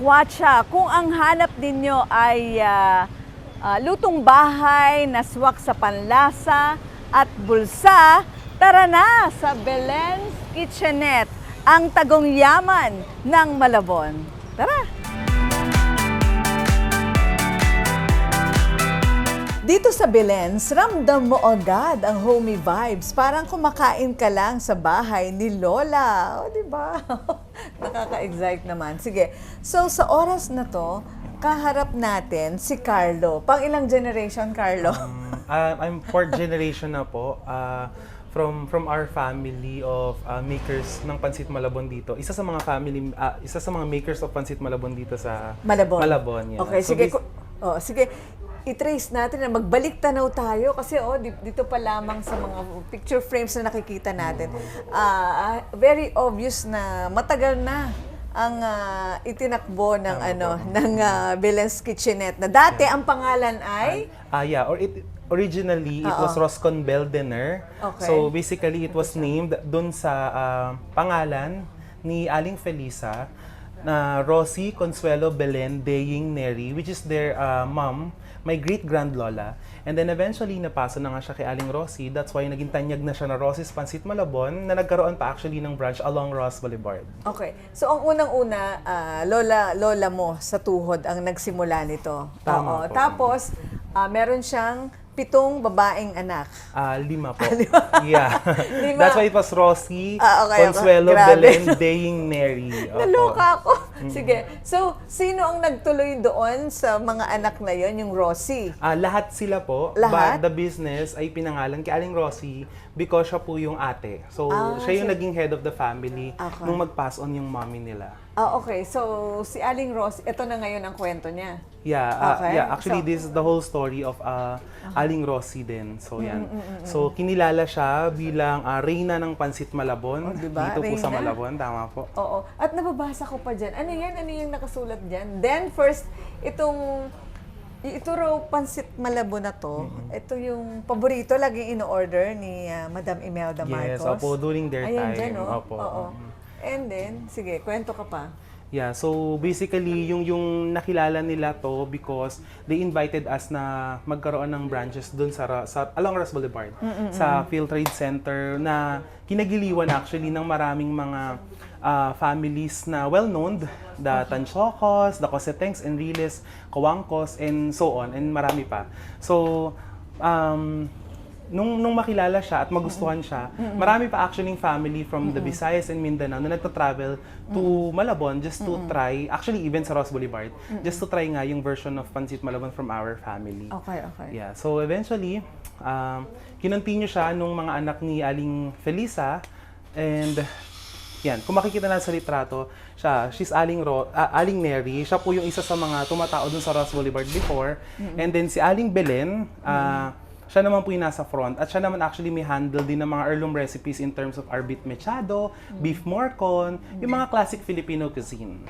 Kalakwatsa, kung ang hanap ninyo ay ah, ah, lutong bahay, naswak sa panlasa at bulsa, tara na sa Belen's Kitchenette, ang tagong yaman ng Malabon. Tara! Dito sa Belen's, ramdam mo agad ang homey vibes. Parang kumakain ka lang sa bahay ni Lola. O, di ba? Nakaka-excite naman. Sige. So, sa oras na to, kaharap natin si Carlo. Pang ilang generation, Carlo? Uh, I'm fourth generation na po. Uh, from from our family of uh, makers ng Pansit Malabon dito. Isa sa mga family uh, isa sa mga makers of Pansit Malabon dito sa Malabon. Malabon, yeah. Okay, So, sige. ku- oh, sige. I-trace natin na magbalik tanaw tayo kasi oh di- dito pa lamang sa mga picture frames na nakikita natin. Ah, very obvious na matagal na ang ah, itinakbo ng ano ng uh, Belen's Kitchenette na dati ang pangalan ay Ah, yeah, or it originally it Oo. was Roscon Beldener. Okay. So basically it was named dun sa ah, pangalan ni Aling Felisa na Rosie Consuelo Belen Deying Neri which is their ah, mom, my great grandlola. And then eventually napasa na nga siya kay Aling Rosie. That's why naging tanyag na siya na Rosie's Pansit Malabon na nagkaroon pa actually ng branch along Ross Boulevard. Okay. So ang unang-una ah, lola lola mo sa tuhod ang nagsimula nito. Oo. Tama po. Tapos ah, meron siyang pitong babaeng anak. Ah, lima po. Yeah. Lima. That's why it was Rosie, Ah, okay, okay. Consuelo, Grabe. Belen, Deying Neri. Opo. Naloka ako. Sige. So, sino ang nagtuloy doon sa mga anak na yon yung Rosie? Ah, lahat sila po. Lahat? But the business ay pinangalan kay Aling Rosie because siya po yung ate. So, Ah, siya yung siya- naging head of the family Okay. nung mag-pass on yung mommy nila. Ah, okay. So, si Aling Rosie, ito na ngayon ang kwento niya. Yeah, ah, Okay. yeah. Actually, So- this is the whole story of ah, Aling Rosie din. So, yan. Mm, So, kinilala siya bilang ah, reyna ng Pansit Malabon. Oh, diba? Dito po sa Reyna. Malabon. Tama po. Oo. At nababasa ko pa dyan. Ano yan? Ano yung nakasulat dyan? Then, first, itong ito raw pansit malabo na to, ito yung paborito laging in-order ni ah, Madam Imelda Yes, Marcos. opo, during their Ayan time. dyan, oh. Opo. Oo. And then, sige, kwento ka pa. Yeah, so basically yung yung nakilala nila to because they invited us na magkaroon ng branches doon sa, Ra- sa along Ross Boulevard sa Field Trade Center na kinagiliwan actually ng maraming mga ah, families na well-known, the Tanchocos, the Cosetengs, Enriles, Coangcos, and so on, and marami pa. So, um, nung nung makilala siya at magustuhan siya, marami pa actually family from the Visayas and Mindanao na nagta-travel to Malabon just to try, actually even sa Ross Boulevard, just to try nga yung version of Pancit Malabon from our family. Okay, okay. Yeah, so eventually, um, kinontinue siya nung mga anak ni Aling Felisa and yan, kung makikita na sa litrato, siya, she's Aling, Ro, ah, Aling Neri, siya po yung isa sa mga tumatao dun sa Ross Boulevard before. And then si Aling Belen, ah, siya naman po yung nasa front. At siya naman actually may handle din ng mga heirloom recipes in terms of arbit mechado, beef morcon, yung mga classic Filipino cuisine.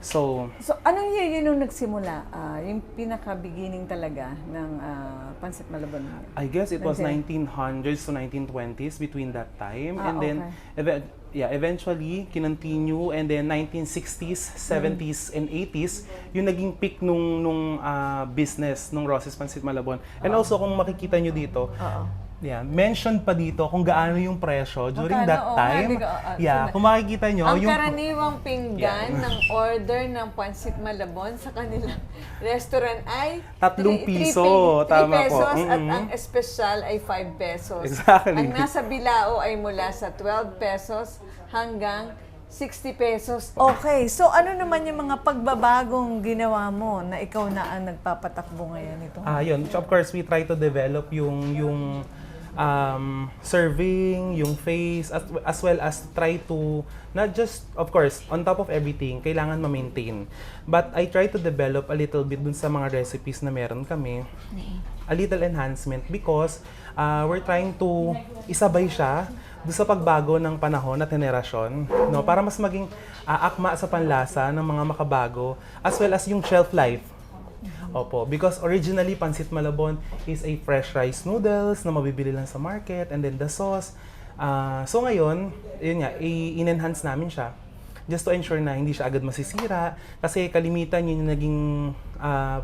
So, So, anong year yun nung nagsimula? Ah, yung pinaka-beginning talaga ng ah, Pansit Malabon? I guess it was Okay. 1900s to 1920s between that time. Ah, and then, okay. eve- yeah, eventually, kinontinue. And then, 1960s, 70s, and 80s, yung naging peak nung, nung ah, business nung Ross's Pancit Malabon. And also, kung makikita nyo dito, Oo. Yeah, mentioned pa dito kung gaano yung presyo during Magkano? that Oo nga, time. di ko- ah, yeah, so- kung makikita nyo, Ang yung... karaniwang pinggan ng order ng Pansit Malabon sa kanilang restaurant ay Tatlong piso. ping- three Tama po. pesos at Mm-mm. ang espesyal ay 5 pesos. Exactly. Ang nasa bilao ay mula sa 12 pesos hanggang 60 pesos. Okay, so ano naman yung mga pagbabagong ginawa mo na ikaw na ang nagpapatakbo ngayon ito? Ah, yun. Of course, we try to develop yung yung um, serving, yung face, as, as well as try to, not just, of course, on top of everything, kailangan ma-maintain. But I try to develop a little bit dun sa mga recipes na meron kami. A little enhancement because uh, we're trying to isabay siya doon sa pagbago ng panahon at henerasyon, no? Para mas maging ah, akma sa panlasa ng mga makabago as well as yung shelf life Opo, because originally Pansit Malabon is a fresh rice noodles na mabibili lang sa market and then the sauce. Ah, so ngayon, yun nga, i- in-enhance namin siya just to ensure na hindi siya agad masisira. Kasi kalimitan yun yung naging ah,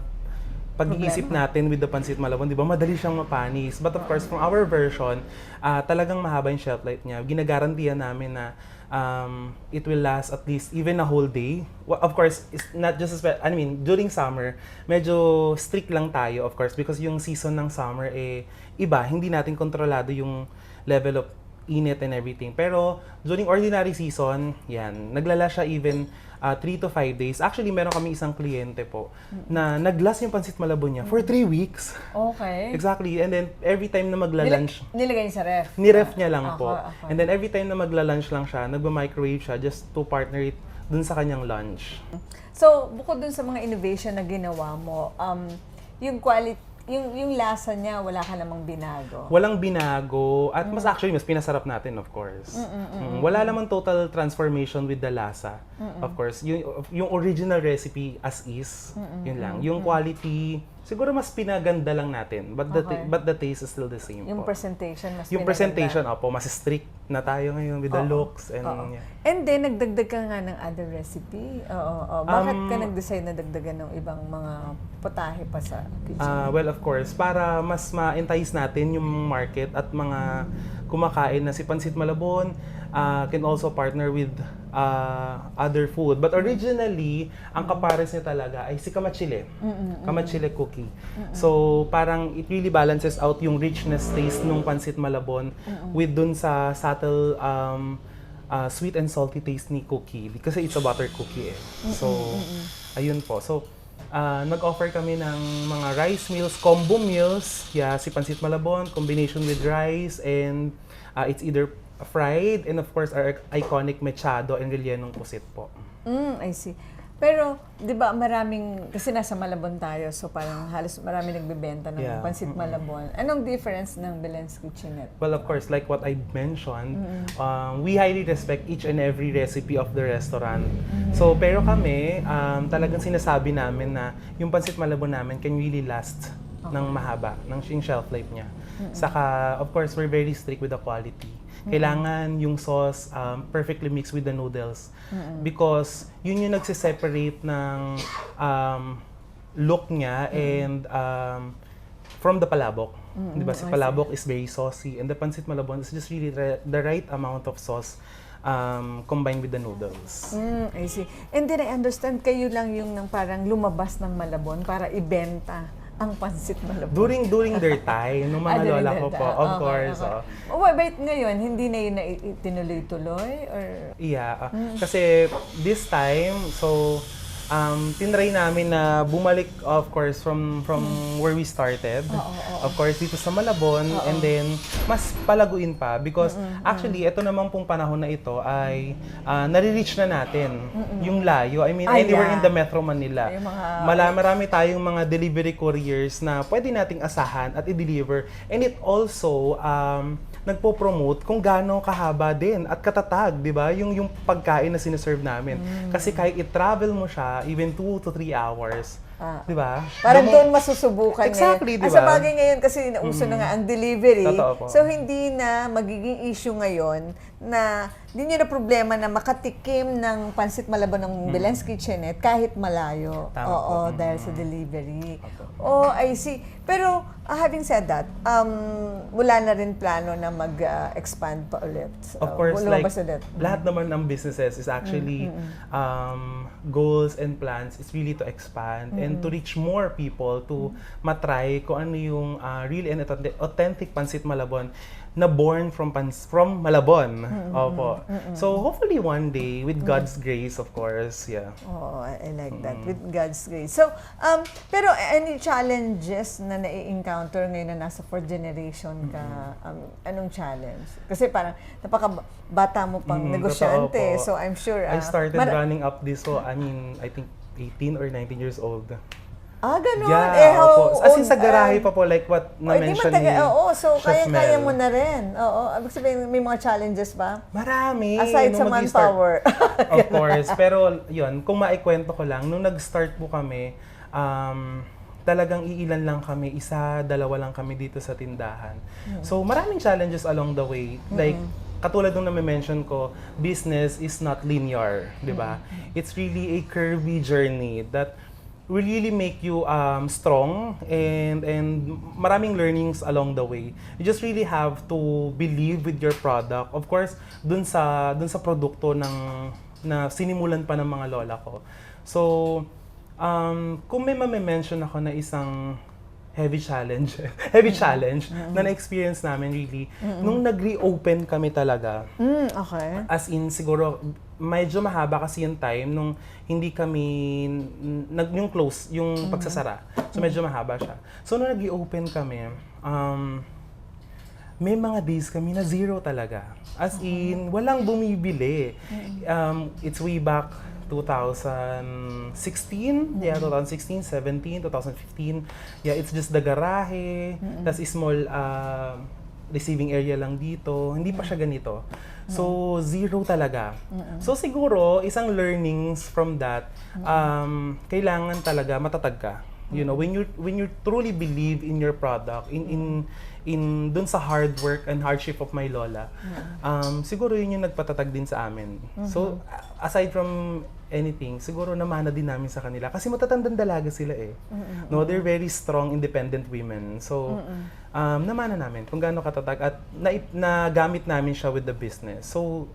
pag-iisip natin with the Pansit Malabon, di ba, madali siyang mapanis. But of course, from our version, ah, talagang mahaba yung shelf life niya. Ginagarantiyan namin na um, it will last at least even a whole day. Wa- Of course, it's not just, espe- I mean, during summer, medyo strict lang tayo, of course, because yung season ng summer, eh, iba, hindi natin kontrolado yung level of init and everything. Pero during ordinary season, yan, naglala siya even 3 to 5 days. Actually, meron kami isang kliyente po na naglas yung pansit malabon niya for 3 weeks. Okay. Exactly. And then every time na magla-lunch, nilagay niya sa ref. ni-ref niya lang po. ako. And then every time na magla-lunch lang siya, nagba-microwave siya just to partner it dun sa kanyang lunch. So, bukod dun sa mga innovation na ginawa mo, um, yung quality, yung, yung lasa niya, wala ka namang binago. Walang binago at Mm. mas actually mas pinasarap natin of course. Mm, Wala naman total transformation with the lasa. Of course, yung yung original recipe as is, yun lang. Yung quality siguro mas pinaganda lang natin, but the Okay. but the taste is still the same Yung po. presentation, mas Yung pinaganda. presentation, opo, mas strict na tayo ngayon with the Oo. looks and Oo. yeah. And then, nagdagdag ka nga ng other recipe. Oo, oo. Bakit Um, ka nag-decide na dagdagan ng ibang mga putahe pa sa kitchen? Ah, well, of course, para mas ma-entice natin yung market at mga kumakain na si Pansit Malabon ah, can also partner with ah, other food. But originally, ang kapares niya talaga ay si Kamachile. Kamachile cookie. So, parang it really balances out yung richness taste ng Pansit Malabon with dun sa subtle um, ah, sweet and salty taste ni cookie. Kasi it's a butter cookie eh. So, ayun po. So, Ah, nag-offer kami ng mga rice meals, combo meals. Yeah, si Pansit Malabon, combination with rice and ah, it's either fried and of course our iconic mechado and rellenong pusit po. Mm, I see. Pero, di ba, maraming, kasi nasa Malabon tayo, so parang halos marami nagbebenta ng Yeah. pansit Malabon. Anong difference ng Belen's Kitchenette? Well, of course, like what I mentioned, um, we highly respect each and every recipe of the restaurant. So, pero kami, um, talagang sinasabi namin na yung pansit malabon namin can really last ng mahaba, ng shelf life niya. Saka, of course, we're very strict with the quality. Kailangan yung sauce um, perfectly mixed with the noodles. Because yun yung nagsiseparate ng um, look niya and um, from the palabok. Di ba? Si see. palabok is very saucy and the pancit malabon is just really the, the right amount of sauce um, combined with the noodles. Mm, I see. And then I understand, kayo lang yung nang parang lumabas ng Malabon para ibenta ang pansit Malabon. During during their time, nung Ah, mga lola ko po, of Okay, course. okay. oh. Oh, wait, ngayon, hindi na yun na tinuloy-tuloy? Or... Yeah. ah, Mm. Kasi this time, so um, tinry namin na bumalik, of course, from from where we started. Oo, oo. Of course, dito sa Malabon. And then, mas palaguin pa. Because actually, ito naman pong panahon na ito ay uh, nare-reach na natin yung layo. I mean, Ay, anywhere yeah. in the Metro Manila. Yung mga- Mala, marami tayong mga delivery couriers na pwede nating asahan at i-deliver. And it also um, nagpo-promote kung gaano kahaba din at katatag, 'di ba? Yung yung pagkain na sinaserve namin. Mm. Kasi kahit i-travel mo siya even 2 to 3 hours, Ah. 'di ba? Parang Doon masusubukan Exactly, ngayon. di Ah, sa ba? bagay ngayon kasi nauso na nga ang delivery. Totoo po. So hindi na magiging issue ngayon na hindi nyo na problema na makatikim ng pansit malabon ng Belen's Kitchenette kahit malayo. Tama Oo, po. dahil sa delivery. Oh, I see. Pero uh, having said that, um, wala na rin plano na mag-expand pa ulit. Of Uh, course, like lumabas ulit. lahat naman ng businesses is actually um, goals and plans is really to expand and to reach more people to matry kung ano yung uh, real and authentic- authentic pansit Malabon na born from pans from Malabon. Opo. So hopefully one day with God's grace of course, yeah. Oo, I like that. With God's grace. So, um, pero any challenges na nai-encounter ngayon na nasa fourth generation ka? Um, anong challenge? Kasi parang napaka-bata mo pang Mm, negosyante. totoo. So, I'm sure... I ah, started running up this so I mean I think 18 or 19 years old. Ah, ganun. Yeah, eh, how opo. As in sa garahe ah, pa po, like what oh, na-mention ni Oo, so Chef kaya-kaya Mel. mo na rin. Oo, ibig sabihin, may mga challenges ba? Marami. Aside sa mag-start- manpower. of course. Pero yun, kung maikwento ko lang, nung nag-start po kami, um, talagang iilan lang kami, isa, dalawa lang kami dito sa tindahan. So maraming challenges along the way. Like, katulad nung na-mention ko, business is not linear, di ba? It's really a curvy journey that will really make you um, strong and and maraming learnings along the way. You just really have to believe with your product. Of course, dun sa dun sa produkto ng na sinimulan pa ng mga lola ko. So, um, kung may mame-mention ako na isang heavy challenge, heavy challenge na na-experience namin really, nung nag-reopen kami talaga, Mm, okay. As in, siguro, medyo mahaba kasi yung time nung hindi kami, nag, yung close, yung pagsasara. So, medyo mahaba siya. So, nung nag-open kami, um, may mga days kami na zero talaga. As in, walang bumibili. Um, it's way back 2016, yeah, 2016, 17, 2015. Yeah, it's just the garahe, tas small uh, receiving area lang dito. Hindi pa siya ganito. So, zero talaga. So, siguro, isang learnings from that, um, kailangan talaga matatag ka. You know, when you when you truly believe in your product, in in in dun sa hard work and hardship of my lola, um, siguro yun yung nagpatatag din sa amin. So, aside from anything, siguro namana din namin sa kanila. Kasi matatandang dalaga sila eh. No, they're very strong, independent women. So, um, namana namin kung gaano katatag at na, nagamit namin siya with the business. So,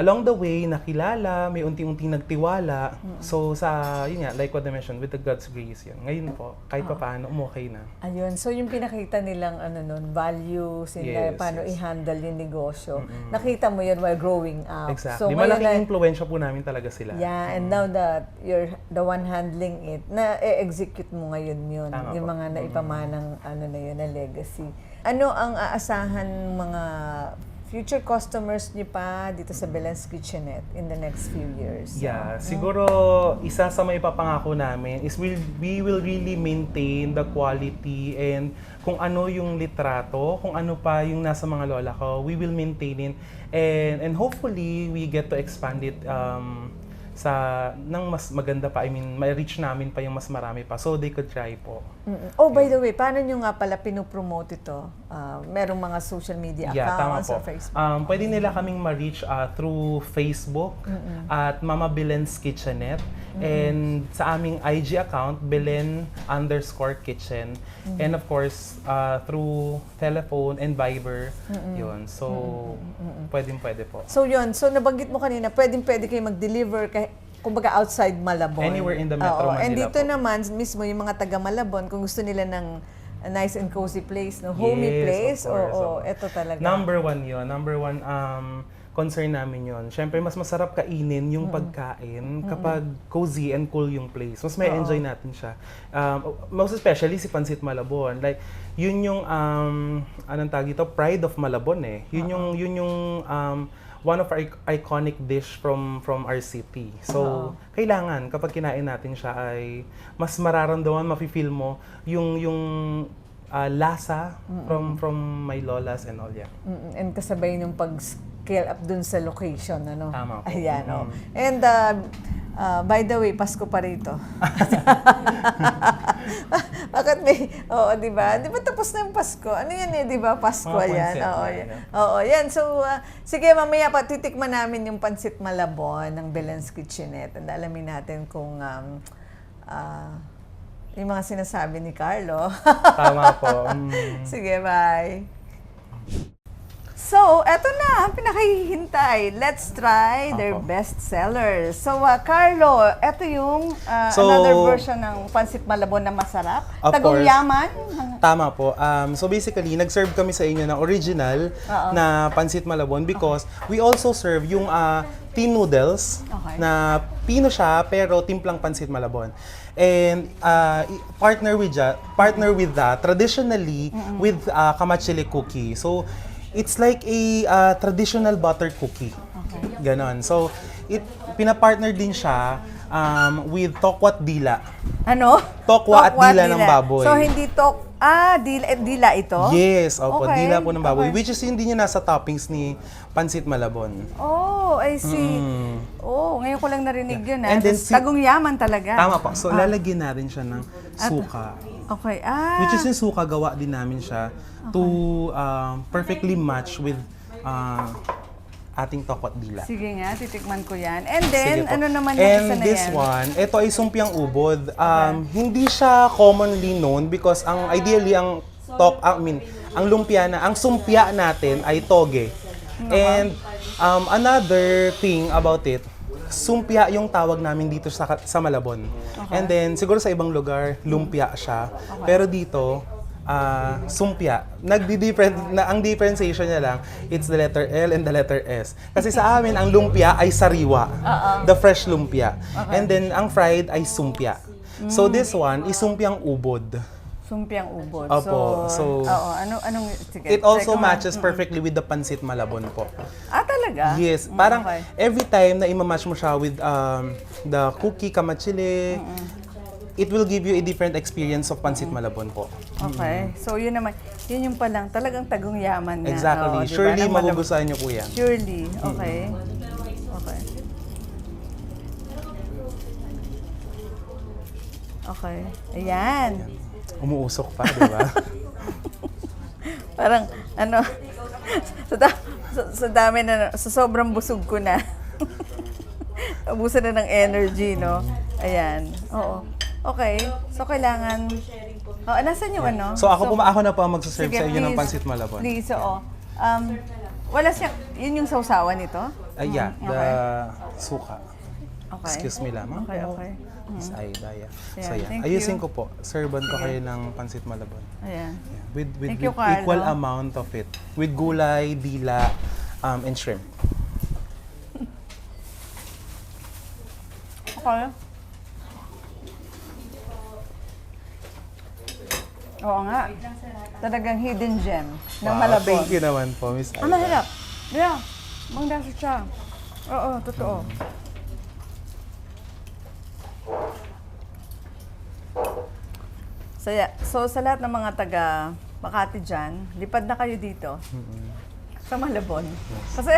along the way, nakilala, may unti-unting nagtiwala. So, sa, yun nga, like what I mentioned, with the God's grace, yun. Ngayon po, kahit pa paano, umokay na. Ayun. So, yung pinakita nilang ano nun, values, nila, Yes, paano yes. i-handle yung negosyo. Nakita mo yun while growing up. Exactly. So, Malaking na- impluensya po namin talaga sila. Yeah, and now that you're the one handling it, na-execute mo ngayon yun. Tama yung po. mga naipamanang ano na yun, na legacy. Ano ang aasahan mga future customers niyo pa dito sa Belen's Kitchenette in the next few years? Yeah, siguro isa sa may papangako namin is we'll, we will really maintain the quality and kung ano yung litrato, kung ano pa yung nasa mga lola ko, we will maintain it and and hopefully we get to expand it um, sa nang mas maganda pa. I mean, ma-reach namin pa yung mas marami pa so they could try po. Mm-mm. Oh, by the way, paano nyo nga pala pinopromote ito? Ah, merong mga social media Yeah, tama accounts po. or Facebook? Um, pwede nila kaming ma-reach uh, through Facebook at Mama Belen's Kitchenette and sa aming IG account, Belen underscore kitchen. And of course, uh, through telephone and Viber. Yun. So, pwedeng pwede po. So yun, so nabanggit mo kanina, pwedeng pwede kayo mag-deliver kay kumbaga outside Malabon. Anywhere in the Metro Oo, And Manila dito po. naman, mismo yung mga taga Malabon, kung gusto nila ng a nice and cozy place, no homey Yes, of place, course, oo, oo. eto talaga. Number one yun. Number one um, concern namin yun. Siyempre, mas masarap kainin yung pagkain kapag cozy and cool yung place. Mas may enjoy natin siya. Um, most especially si Pansit Malabon. Like, yun yung, um, anong tawag ito? Pride of Malabon eh. Yun yung, yun yung, um, one of our ic- iconic dish from from our city. So, kailangan kapag kinain natin siya ay mas mararamdaman, mafe-feel mo yung yung ah, lasa from from my lolas and all yeah. Mm, and kasabay nung pag-scale up dun sa location, ano? Tama po. Ayan, oh. And uh, uh, by the way, Pasko pa rito. Bakit may, oo, di ba? Di ba tapos na yung Pasko? Ano yan eh, di ba? Pasko Mga yan. pansit Oo, na yan. Oo, yan. So, uh, sige, mamaya pa, titikman namin yung pansit malabon ng Belen's Kitchenette. And alamin natin kung um, ah, yung mga sinasabi ni Carlo. Tama po. Mm. Sige, bye. So, eto na, ang pinakahihintay. Let's try their best sellers. So, uh, Carlo, eto yung uh, So- another version ng Pansit Malabon na masarap. Of Tagong course. yaman. Tama po. Um, so basically, nag-serve kami sa inyo ng original na Pansit Malabon because we also serve yung uh, tin noodles Okay. na pino siya pero timplang Pansit Malabon. And uh, i- partner with that, partner with that traditionally with uh, kamachili cookie. So it's like a uh, traditional butter cookie. Ganon. So it pina-partner din siya um, with tokwat dila. Ano? Tokwa at dila ng baboy. So, hindi tok... Ah, dila, eh, dila ito? Yes, opo, Okay, dila po ng baboy. okay. Which is hindi niya nasa toppings ni Pansit Malabon. Oh, I see. Mm. Oh, ngayon ko lang narinig yun. Ah. And then si- Tagong yaman talaga. Tama po. So, lalagyan natin siya ng suka. Okay. Ah. Which is yung suka, gawa din namin siya to um, perfectly match with ah, ating tokwa at dila. Sige nga, titikman ko yan. And then, ano naman yung And isa na this yan? one, ito ay sumpiang ubod. Um, Hindi siya commonly known because ang ideally ang tok, I mean, ang lumpia na, ang sumpia natin ay toge. And um, another thing about it, sumpia yung tawag namin dito sa, sa Malabon. And then, siguro sa ibang lugar, lumpia siya. Pero dito, ah sumpia. Nagdi-different na ang differentiation niya lang, it's the letter L and the letter S. Kasi sa amin ang lumpia ay sariwa. The fresh lumpia. And then ang fried ay sumpia. So this one is sumpiang ubod. Sumpiang ubod. Opo, so- oo, ano, anong, sige. It also check matches perfectly with the pansit malabon po. Ah, talaga? Yes, Mm, parang okay. every time na imamatch mo siya with um, the cookie kamachile, it will give you a different experience of pansit malabon po. Okay. So, yun naman. Yun yung palang talagang tagong yaman na. Exactly. Di ba? Surely Ng malab- magugustuhan niyo po yan. Surely. Okay. Okay. Okay. Ayan. Umuusok pa, di ba? Parang, ano, sa, da- sa, sa dami na, sa sobrang busog ko na. Abusan na ng energy, no? Ayan. Oo. Okay. So, kailangan... Oh, nasan yung ano? So ako po, ako na po ang magsaserve Sige, sa inyo ng please. pansit malabon. Please, oo. Um, wala siya, yun yung sausawan nito? Ah, yeah, Mm, the okay. suka. Okay. Excuse me lamang Okay, po. okay. Miss Aida, yeah. Yeah, So yeah, thank ayusin you. ko po. Serban ko kayo ng pansit malabon. Ayan. Yeah. With, with, Thank you, with equal Carlo. amount of it. With gulay, dila, um, and shrimp. Okay. Oo nga. Talagang hidden gem ng Wow, Malabon. Thank you naman po, Miss Ah, Aida. mahirap. Yeah. Mangdasa siya. Oo, totoo. So, yeah. so sa lahat ng mga taga Makati dyan, lipad na kayo dito. Sa Malabon. Kasi,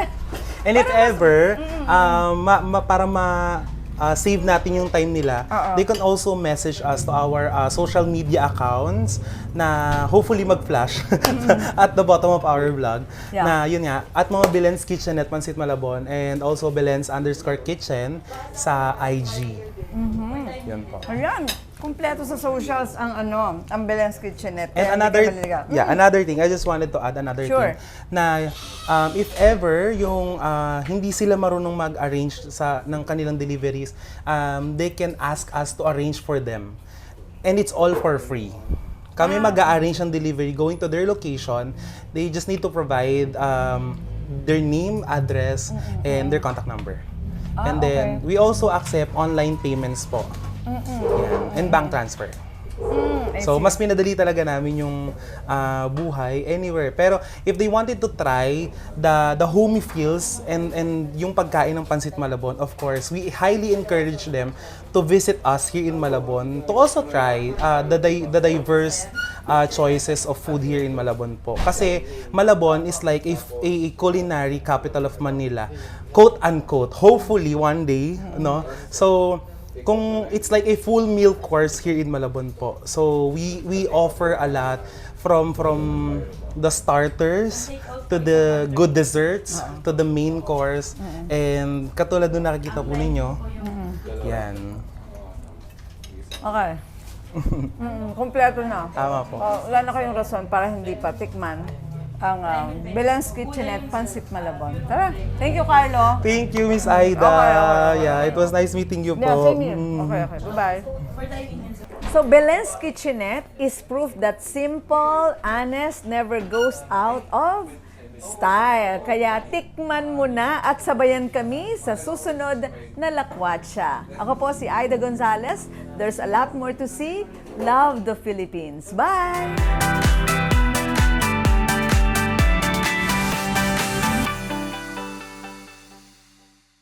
And if ever, um, ma, ma- para ma uh, save natin yung time nila, Oo. they can also message us to our uh, social media accounts na hopefully mag-flash at the bottom of our vlog. Yeah. Na yun nga, at mga Belen's Kitchen at Pansit Malabon and also Belen's underscore kitchen sa IG. Yun po. ayan, kumpleto sa socials ang ano, ang Belen's Kitchenette. And Kaya hindi another, ka maliligaw. yeah, another thing, I just wanted to add another Sure. thing. Na um, if ever yung ah, hindi sila marunong mag-arrange sa ng kanilang deliveries, um, they can ask us to arrange for them. And it's all for free. Kami Ah. mag-arrange ng delivery going to their location. They just need to provide um, their name, address, and their contact number. Ah, and then okay. we also accept online payments po. Yan. And bank transfer. Mm, So, mas pinadali talaga namin yung ah, buhay anywhere. Pero, if they wanted to try the the homey feels and and yung pagkain ng Pansit Malabon, of course, we highly encourage them to visit us here in Malabon to also try ah, the, di- the diverse ah, choices of food here in Malabon po. Kasi, Malabon is like a, a culinary capital of Manila. Quote unquote. Hopefully, one day, no? So, kung it's like a full meal course here in Malabon po. So we we offer a lot from from the starters to the good desserts to the main course and katulad nung nakikita po ninyo. Yan. Okay. Mm, kumpleto na. Tama po. Oh, wala na kayong rason para hindi pa tikman ang um, Belen's Kitchenette Pansit Malabon. Tara. Thank you, Carlo. Thank you, Miss Aida. Okay, okay, okay, yeah, it was nice meeting you Yeah, po. same here. Mm. Okay, okay. Bye-bye. So, Belen's Kitchenette is proof that simple, honest, never goes out of style. Kaya tikman mo na at sabayan kami sa susunod na lakwatsa. Ako po si Aida Gonzalez. There's a lot more to see. Love the Philippines. Bye!